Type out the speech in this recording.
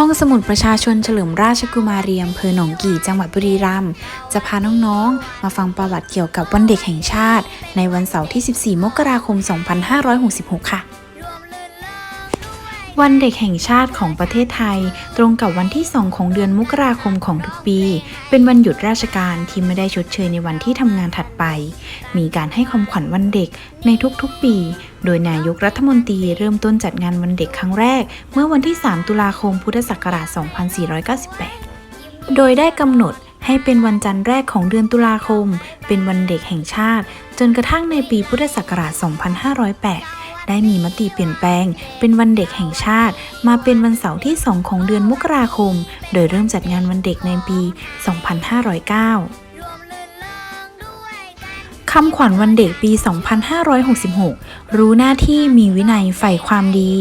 ห้องสมุดประชาชนเฉลิมราชกุมารีอำเภอหนองกี่จังหวัดบุรีรัมย์จะพาน้องๆ มาฟังประวัติเกี่ยวกับวันเด็กแห่งชาติ ในวันเสาร์ที่ 14 มกราคม 2566 ค่ะ วันเด็กแห่งชาติของประเทศไทย ตรงกับวันที่ 2 ของเดือนมกราคมของทุกปี เป็นวันหยุดราชการที่ไม่ได้ชดเชยในวันที่ทำงานถัดไป มีการให้ความขวัญวันเด็กในทุกๆปี โดยนายกรัฐมนตรีเริ่มต้นจัดงานวันเด็กครั้งแรก เมื่อวันที่ 3 ตุลาคมพุทธศักราช 2498 โดยได้กำหนดให้เป็นวันจันทร์แรกของเดือนตุลาคม เป็นวันเด็กแห่งชาติ จนกระทั่งในปีพุทธศักราช 2508 ได้มีมติเปลี่ยนแปลง เป็นวันเด็กแห่งชาติ มาเป็นวันเสาร์ที่ 2 ของเดือนมกราคม โดยเริ่มจัดงานวันเด็กในปี 2509คำขวัญวันเด็กปี 2566 รู้หน้าที่มีวินัยใฝ่ความดี